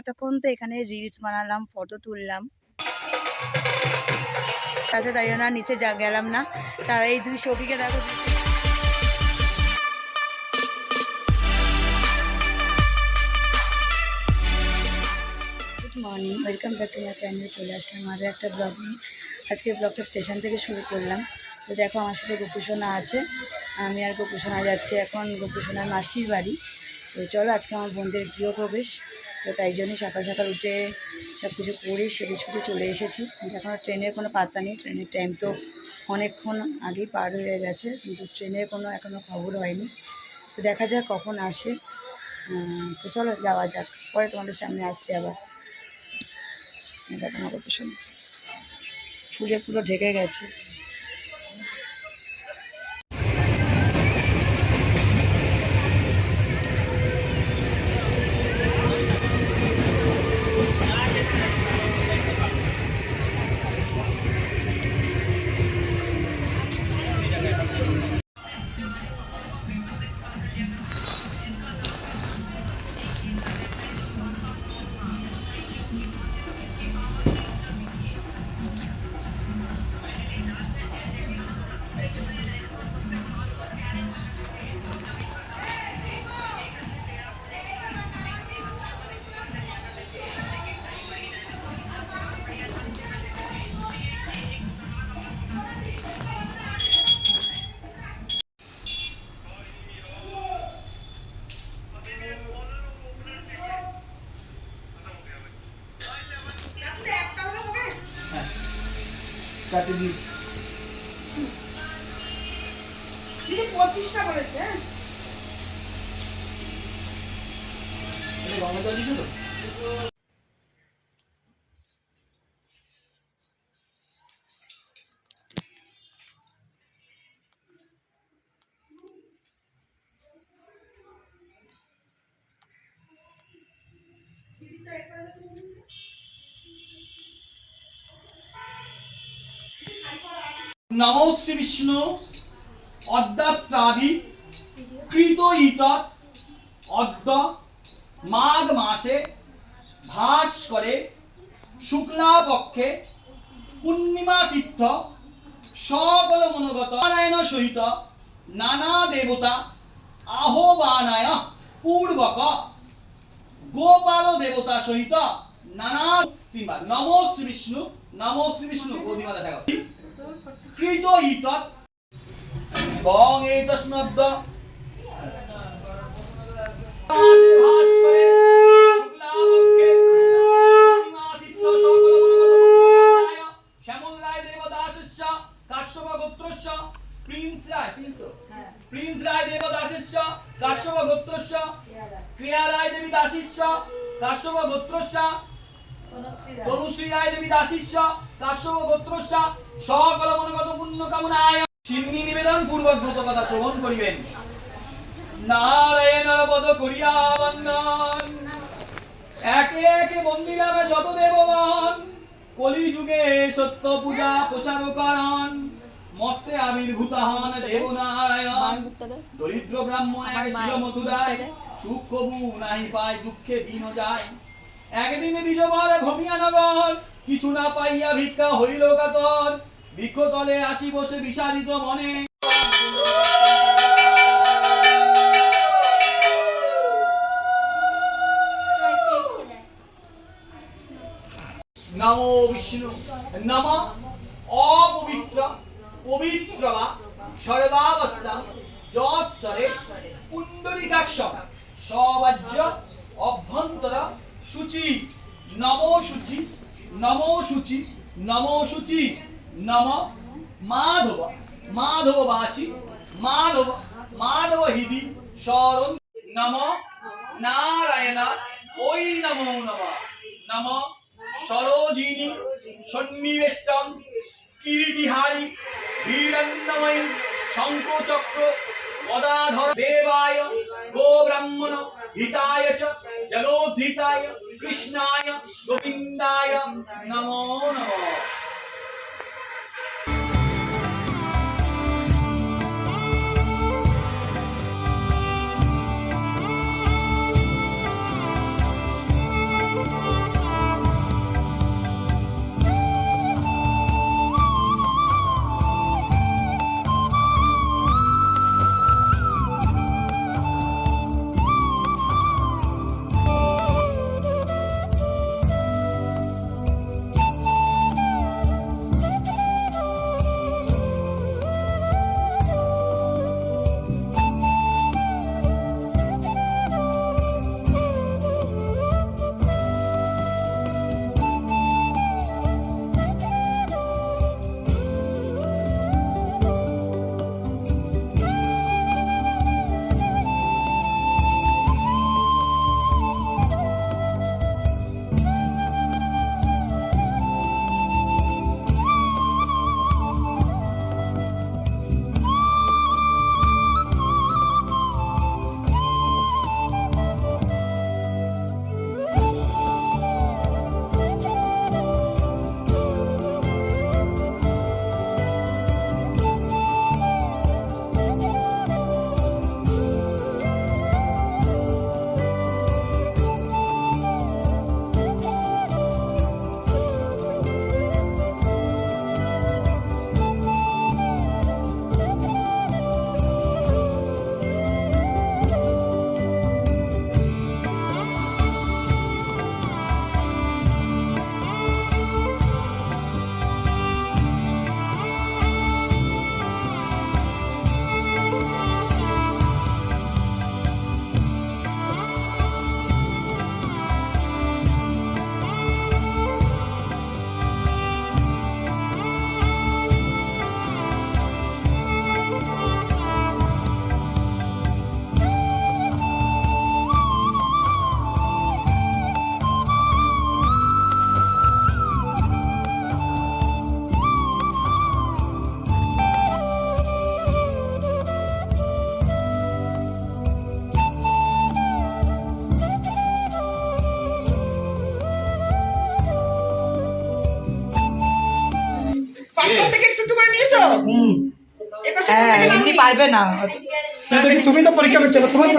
এতক্ষণ তো এখানে রিলস বানালাম ফটো তুললাম। আচ্ছা তাই জন্য নিচে যা গেলাম না। তার এই দুই ছবিকে দেখো। Good morning welcome back to my চ্যানেলে চলে আসলাম আরও একটা ব্লগ নিয়ে। আজকে ব্লগটা স্টেশন থেকে শুরু করলাম। তো দেখো, আমার সাথে গোপুসোনা আছে। আমি আর গোপুসোনা যাচ্ছি এখন। গোপুসোনার মাসির বাড়ি। তো চলো, আজকে আমার বোনদের গৃহপ্রবেশ। তো তাই জন্যই সকাল সকাল উঠে সব কিছু করে সেরে ছুটে চলে এসেছি। কিন্তু এখন ট্রেনের কোনো পাত্তা নেই। ট্রেনের টাইম তো অনেকক্ষণ আগেই পার হয়ে গেছে, কিন্তু ট্রেনের কোনো এখনও খবর হয়নি। তো দেখা যাক কখন আসে। তো চলো যাওয়া যাক। পরে তোমাদের সামনে আসছি আবার। দেখো আমার গোপুসোনা ফুলে পুরো ঢেকে গেছে। নমো শ্রী বিষ্ণু অদ্যাত্রাদি কৃত ইতৎ অদ্য মাঘ মাসে ভাস করে শুক্লা পক্ষে পূর্ণিমা তীর্থ সকল মনোগত নারায়ণ সহিত নানা দেবতা আহ্বানায় পূর্বক গোপাল দেবতা সহিত নানা তিনবার নমো শ্রী বিষ্ণু, নমো শ্রী বিষ্ণু গৌদিমা দেখা কৃত ইতৎ বং এতস্মদ্দ মাসে ভাস করে শুক্লাপক্ষে পূর্ণিমাতীর্থ সকল মনোগত মঙ্গলায় শ্যামল রায় দেবদাসস্য কাশ্যপ গোত্রস্য প্রিন্স রায়? প্রিন্স রায় দেবদাসস্য কাশ্যপ গোত্রস্য ক্রিয়া রায় দেবী দাসিস্য কাশ্যপ গোত্রস্য তনুশ্রী রায়। দেবী দাসিস্য কাশ্যপ গোত্রস্য সকল মনোগত পুণ্য কামনায়। সিন্নি নিবেদন পূর্বক ব্রত কথা শ্রবণ করিবেন। পদ করিয়া বন্দন। একে যত দেবগণ সত্য পূজা প্রচার করণ মর্তে আবির্ভূত হন দেবনারায়ণ। দরিদ্র ব্রাহ্মণ এক ছিল মথুরায়। সুখ কবু নাহি পায় দুঃখে দিন যায়। একদিন দ্বিজবার ভমিয়া নগর কিছু না পাইয়া ভিক্ষা হইল কাতর। বৃক্ষতলে আসি বসে বিষাদিত মনে। নমো বিষ্ণু, নম অপবিত্র পবিত্র বা সর্বাবস্থা যৎসরে পুণ্ডরিকাক্ষ সবাজ্য, অভ্যন্তর শুচি নমো শুচি নমো শুচি নমো শুচি নম মাধব মাধব বাচি, মাধব মাধব হিদি শরণ নম নারায়ণ, ওই নমো নম নম সরোজিনী সন্নিবেষ্টম কিরিটিহারি হিরণ্যময় শঙ্কচক্র পদাধর দেবায় গো ব্রাহ্মণ হিতায় চ জগোদ্ধিতায় কৃষ্ণায় পারবে না। তুমি তো পরীক্ষা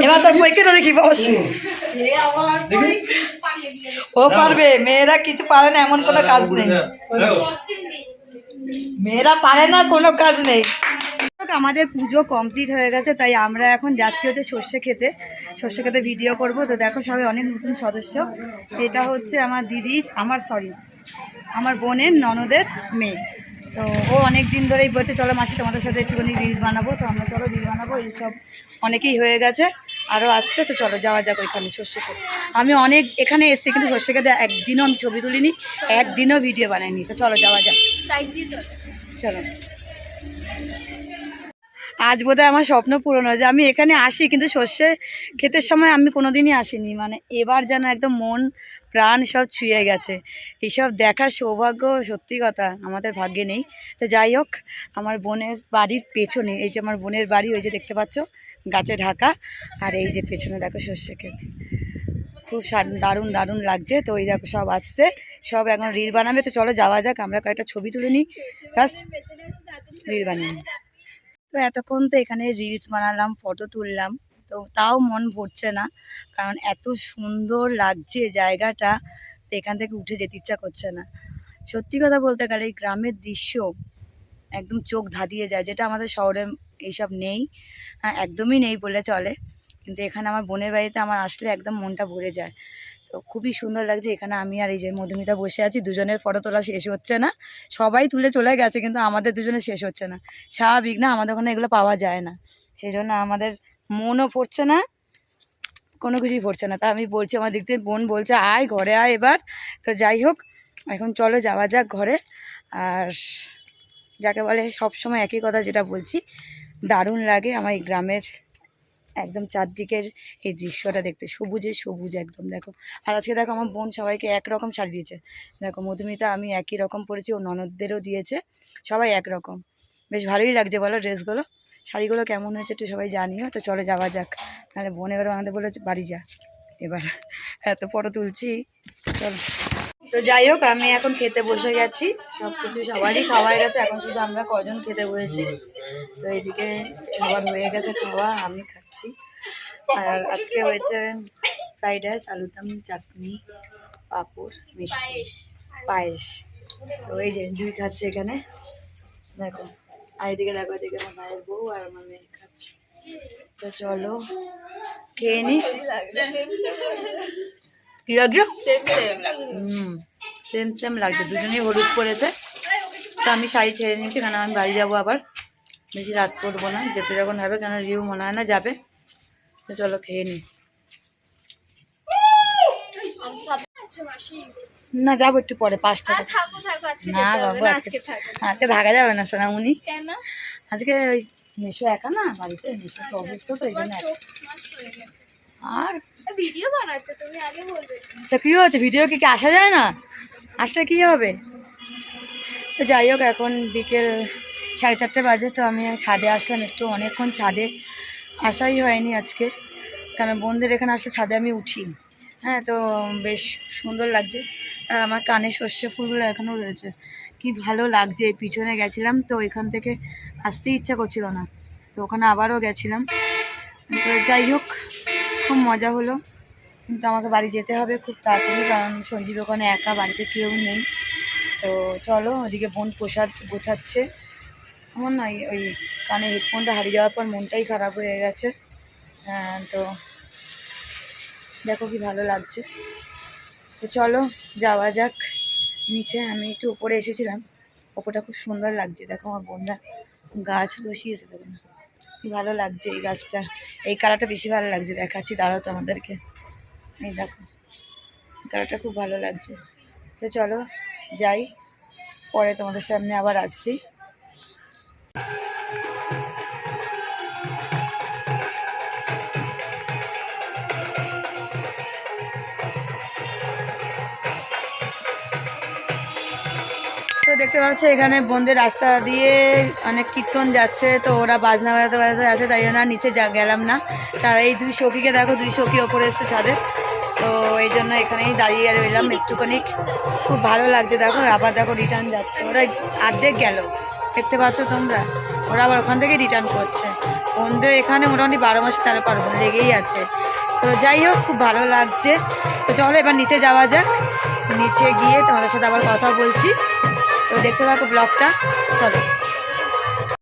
এবার তোর পরীক্ষা দেখি বস। ও পারবে মেয়েরা কিছু পারে না এমন কোনো কাজ নেই। মেয়েরা পারে না কোনো কাজ নেই। আমাদের পুজো কমপ্লিট হয়ে গেছে তাই আমরা এখন যাচ্ছি হচ্ছে সর্ষে খেতে। সর্ষে খেতে ভিডিও করব। তো দেখো সবাই অনেক নতুন সদস্য। এটা হচ্ছে আমার দিদির আমার সরি আমার বোনের ননদের মেয়ে। তো ও অনেক দিন ধরেই বলছে চলো মাসি তোমাদের সাথে একটুখানি রিল বানাবো। তো আমরা চলো রিল বানাবো এইসব অনেকেই হয়ে গেছে। আরও আসতে তো চলো যাওয়া যাক ওইখানে সর্ষে খেতে। আমি অনেক এখানে এসছি কিন্তু সর্ষে খেতে একদিনও আমি ছবি তুলিনি একদিনও ভিডিও বানাইনি। তো চলো যাওয়া যাক। চলো। আজ বোধহয় আমার স্বপ্ন পূরণ হয়েছে। আমি এখানে আসি, কিন্তু সর্ষে ক্ষেতের সময় আমি কোনোদিনই আসিনি। মানে এবার যেন একদম মন, প্রাণ সব ছুঁয়ে গেছে। এইসব দেখার সৌভাগ্য সত্যি কথা আমাদের ভাগ্যে নেই। তো যাই হোক, আমার বোনের বাড়ির পেছনে, এই যে আমার বোনের বাড়ি, ওই যে দেখতে পাচ্ছ, গাছে ঢাকা। আর এই যে পেছনে দেখো সর্ষে ক্ষেত। খুব দারুণ দারুণ লাগছে। তো ওই দেখো সব আসছে। সব এখন রিল বানাবে। তো চলো যাওয়া যাক, আমরা কয়েকটা ছবি তুলে নিই। ব্যাস রিল বানিয়ে তো এতক্ষণ তো এখানে রিলস বানালাম ফটো তুললাম, তো তাও মন ভরছে না। কারণ এত সুন্দর লাগছে জায়গাটা, তো এখান থেকে উঠে যেতে ইচ্ছা করছে না। সত্যি কথা বলতে গেলে এই গ্রামের দৃশ্য একদম চোখ ধাঁধিয়ে যায়, যেটা আমাদের শহরে এইসব নেই। হ্যাঁ একদমই নেই বলে চলে। কিন্তু এখানে আমার বোনের বাড়িতে আমার আসলে একদম মনটা ভরে যায়। তো খুবই সুন্দর লাগছে। এখানে আমি আর এই যে মধুমিতা বসে আছি, দুজনের ফটো তোলা শেষ হচ্ছে না। সবাই তুলে চলে গেছে, কিন্তু আমাদের দুজনের শেষ হচ্ছে না। স্বাভাবিক না, আমাদের ওখানে এগুলো পাওয়া যায় না। সেই জন্য আমাদের মনও পড়ছে না, কোনো কিছুই পড়ছে না। তা আমি বলছি, আমার দিক থেকে বোন বলছে, আয় ঘরে আয় এবার। তো যাই হোক, এখন চলো যাওয়া যাক ঘরে। আর যাকে বলে সব সময় একই কথা যেটা বলছি, দারুণ লাগে আমার এই গ্রামের একদম চারদিকের এই দৃশ্যটা দেখতে, সবুজে সবুজ একদম, দেখো। আর আজকে দেখো আমার বোন সবাইকে একরকম শাড়ি দিয়েছে। দেখো, মধুমিতা, আমি একই রকম পরেছি, ও ননদদেরও দিয়েছে, সবাই একরকম। বেশ ভালোই লাগছে বলো ড্রেসগুলো। শাড়িগুলো কেমন হয়েছে একটু সবাই জানিও, তো চলে যাওয়া যাক। নাহলে বোন এবার আমাদের বলেছে, বাড়ি যা। এবার এত ফটো তুলছি, চল। তো যাই হোক, আমি এখন খেতে বসে গেছি সব কিছু সবারই খাওয়া গেছে, এখন শুধু আমরা কজন খেতে বসেছি। তো এইদিকে সবার হয়ে গেছে খাওয়া, আমি খাচ্ছি। আর আজকে হয়েছে ফ্রাইড রাইস আলুদম চাটনি, পাঁপড়, মিষ্টি, পায়েস। তো এই যে জুই খাচ্ছে এখানে। দেখো, আর এদিকে দেখো, এদিকে আমার ভাইয়ের বউ আর আমার মেয়ে খাচ্ছে। তো চলো, খেয়ে নি। কি লাগছে হুম সেম সেম লাগছে। দুজনেই হলুদ পরেছে। তো আমি শাড়ি ছেড়ে নিয়েছি কারণ আমি বাড়ি যাব আবার। বেশি রাত করব না যেতে যখন হবে কেন রিউ মনে হয় না যাবে। তো চলো খেয়ে নিই না যাব একটু পরে পাঁচটা না বাবু আজকে আজকে থাকো। যাবে না সোনামুনি কেন? আজকে ওই মেশো একা না বাড়িতে মেশো তো অসুস্থ তো এই জন্য আর ভিডিও বানাচ্ছ তুমি আগে বলবে। তা কী হচ্ছে ভিডিও কি কি আসা যায় না? আসলে কি হবে? তো যাই হোক এখন বিকেল সাড়ে চারটে বাজে তো আমি ছাদে আসলাম, একটু অনেকক্ষণ ছাদে আসাই হয়নি আজকে। কারণ বোনদের এখানে আসলে ছাদে আমি উঠি। হ্যাঁ তো বেশ সুন্দর লাগছে। আর আমার কানে সর্ষে ফুলগুলো এখনও রয়েছে। কি ভালো লাগছে, পিছনে গেছিলাম তো এখান থেকে আসতে ইচ্ছা করছিল না। তো ওখানে আবারও গেছিলাম। তো যাই হোক, খুব মজা হলো। কিন্তু আমাকে বাড়ি যেতে হবে খুব তাড়াতাড়ি, কারণ সঞ্জীব ওখানে একা, বাড়িতে কেউ নেই। তো চলো, ওদিকে বোন প্রসাদ গোছাচ্ছে। আমার না ওই কানে হেডফোনটা হারিয়ে যাওয়ার পর মনটাই খারাপ হয়ে গেছে। হ্যাঁ, তো দেখো কি ভালো লাগছে। তো চলো যাওয়া যাক। নিচে আমি একটু ওপরে এসেছিলাম। ওপরটা খুব সুন্দর লাগছে। দেখো আমার বোনরা গাছ বসিয়েছে দেখো না। কি ভালো লাগছে এই গাছটা। এই কালারটা বেশি ভালো লাগছে। দেখাচ্ছি দাঁড়াও তো আমাদেরকে। এই দেখো কালারটা খুব ভালো লাগছে। তো চলো যাই। পরে তোমাদের সামনে আবার আসছি। দেখতে পাচ্ছ, এখানে বন্ধের রাস্তা দিয়ে অনেক কীর্তন যাচ্ছে, তো ওরা বাজনা বাজাতে বাজাতে আছে, তাই জন্য নিচে যা গেলাম না। তার এই দুই সখীকে দেখো, দুই সখী ওপরে এসছে ছাদে। তো এই জন্য এখানেই দাঁড়িয়ে রইলাম একটুখানি। খুব ভালো লাগছে, দেখো, আবার দেখো রিটার্ন যাচ্ছে। ওরা আর্ধেক গেল। দেখতে পাচ্ছ তোমরা? ওরা আবার ওখান থেকে রিটার্ন করছে। বন্ধু এখানে মোটামুটি বারো মাসে তেরো পার্বণ লেগেই আছে। তো যাই হোক, খুব ভালো লাগছে। তো চলো, এবার নিচে যাওয়া যাক। নিচে গিয়ে তোমাদের সাথে আবার কথা বলছি। তো দেখতে থাকো ব্লগটা। চলো।